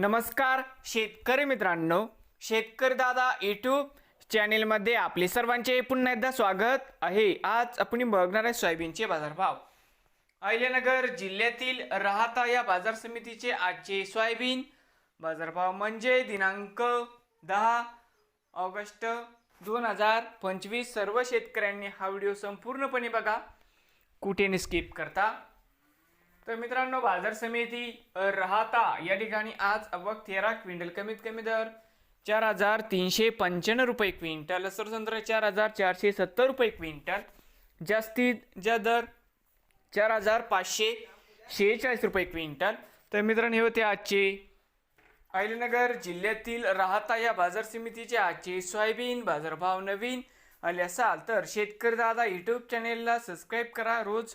नमस्कार शेतकरी मित्रांनो. शेतकरी दादा यूट्यूब चॅनेलमध्ये आपले सर्वांचे पुन्हा एकदा स्वागत आहे. आज आपण बघणार आहे सोयाबीनचे बाजारभाव. अहिल्यानगर जिल्ह्यातील राहता या बाजार समितीचे आजचे सोयाबीन बाजारभाव म्हणजे दिनांक दहा ऑगस्ट दोन हजार पंचवीस. सर्व शेतकऱ्यांनी हा व्हिडिओ संपूर्णपणे बघा. कुठे स्किप करता? तर मित्रांनो बाजार समिती राहता या ठिकाणी आज अवक तेरा क्विंटल. कमीत कमी दर चार हजार तीनशे पंच्याण्णव रुपये क्विंटल. सरसंत्र चार हजार चारशे सत्तर रुपये क्विंटल. जास्तीत जा दर चार हजार पाचशे शेहेचाळीस रुपये क्विंटल. तर मित्रांनो हे होते आजचे अहिलनगर जिल्ह्यातील राहता या बाजार समितीचे आजचे सोयाबीन बाजारभाव नवीन आले असाल तर शेतकरी दादा यूट्यूब चॅनेलला सबस्क्राईब करा. रोज